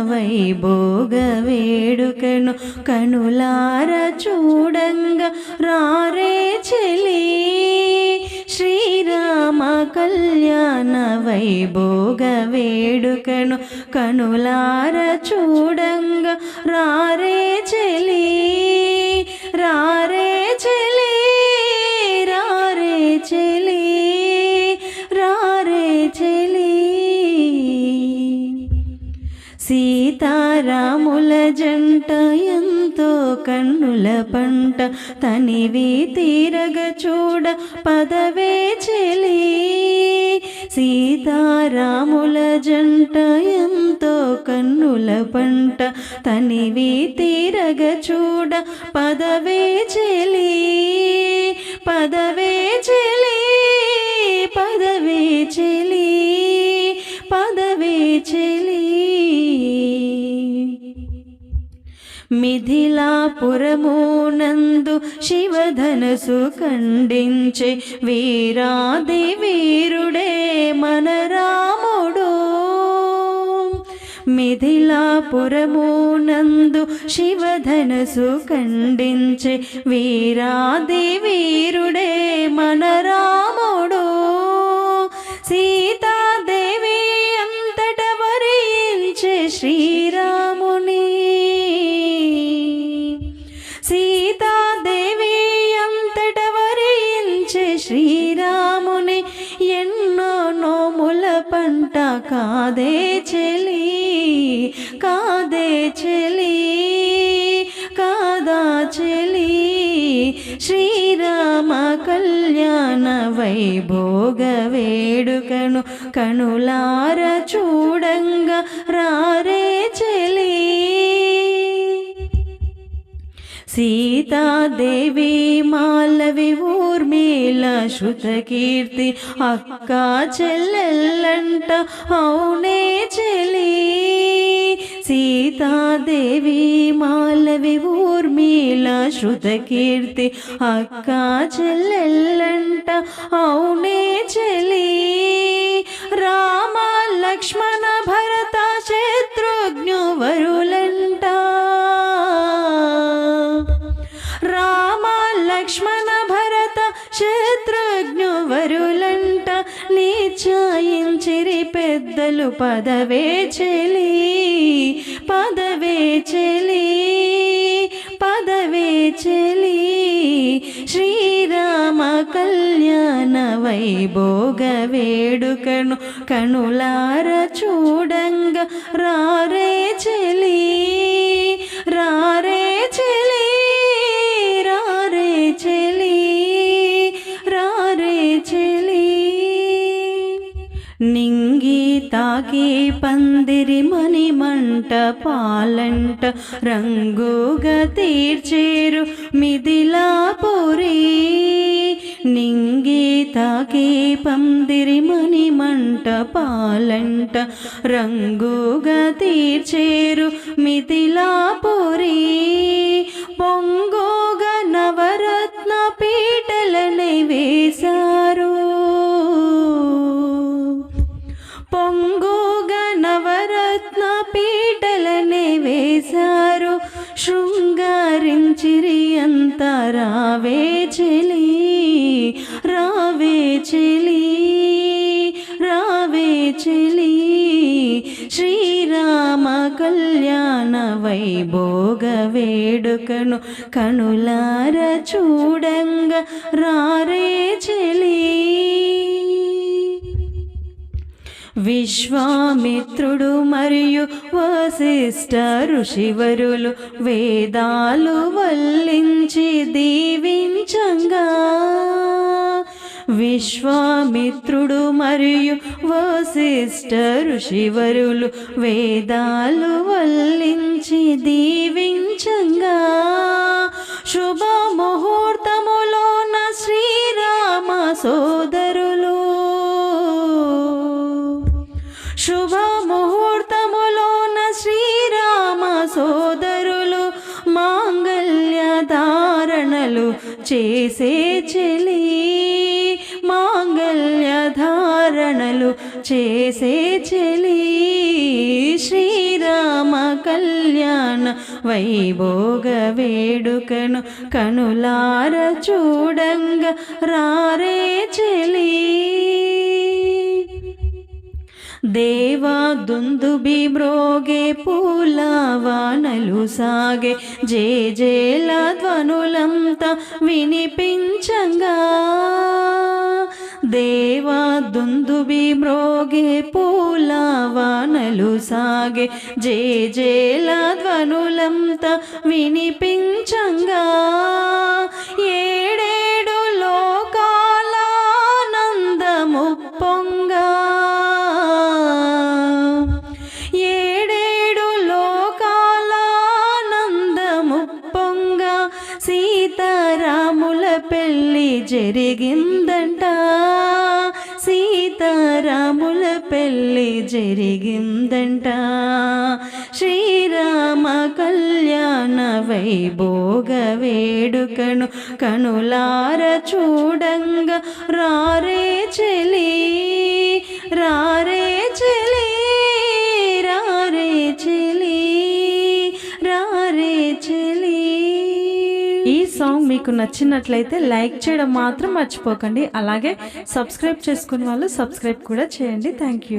వైభోగ వేడుకను కనులార చూడంగా రారే చెలి. శ్రీరామ కళ్యాణ వైభోగ వేడుకను కనులార చూడంగా రారే చెలి. రారే చెలి రారే చెలి. రాముల జంట ఎంతో కన్నుల పంట. తనివి తీరగ చూడ పదవే చెలి. సీతారాముల జంట ఎంతో కన్నుల పంట. తనివి తీరగ చూడ పదవే చెలి. పదవే చెలి పదవే చెలి పదవే చెలి. పురమునందు శివధనసు ఖండించే వీరాది వీరుడే మన రాముడు మిథిలాపురమునందు శివధనసు ఖండించే వీరాది వీరుడే కాదే చెలి కాదే చెలి కాదా చెలి. శ్రీరామ కళ్యాణ వైభోగ వేడుకను కనులార చూడంగా రారే చెలి. సీతాదేవి మాలవి ఊర్మిళ శృతకీర్తి అక్క చెల్లెల్లంట అవునే చెలి. సీతాదేవి మాలవి ఊర్మిళ శృతకీర్తి అక్క చెల్లెల్లంట అవునే పెద్దలు పదవే చెలి పదవే చెలి పదవే చెలి. శ్రీరామ కళ్యాణ వైభోగ వేడుకను కనులార చూడంగా రారే నింగి తాకి పందిరి మణి మంట పాలంట రంగుగా తీర్చేరు మిదిలాపురి నింగి తాకి పందిరి మణి మంట పాలంట రంగుగా తీర్చేరు మిథిలాపురి పొంగోగా నవరత్న పీటలనే వేసా అంత రావే చెలి రావే చెలి రావే చెలి. శ్రీరామ కళ్యాణ వైభోగ వేడుకను కనులార చూడంగా రారే చెలి. విశ్వామిత్రుడు మరియు వశిష్ఠ ఋషివరులు వేదాలు వల్లించి దీవించంగా. విశ్వామిత్రుడు మరియు వశిష్ఠ ఋషివరులు వేదాలు వల్లించి దీవించంగా. శుభ ముహూర్తములోన శ్రీరామ సో ధారణలు చేసే చెలి మాంగళ్య ధారణలు చేసే చెలి. శ్రీరామ కళ్యాణ వైభోగ వేడుకను కనులార చూడంగ రారే చెలి. దేవా దుందుబి మ్రోగే పూల వానలు సాగే. జే జేల ధ్వనులంతా వినిపించంగా. దేవా దుందుబి మ్రోగే పూల వానలు సాగే. జే జేల ధ్వనులంతా వినిపించంగా. ఏడే పెళ్ళి జరిగిందంట. సీతారాముల పెళ్ళి జరిగిందంట. శ్రీరామ కళ్యాణ వైభోగ వేడుకను కనులార చూడంగా. రారే చెలి రారే చెలి. సాంగ్ మీకు నచ్చినట్లయితే లైక్ చేయడం మాత్రం మర్చిపోకండి. అలాగే సబ్స్క్రైబ్ చేసుకున్న వాళ్ళు సబ్స్క్రైబ్ కూడా చేయండి. Thank you.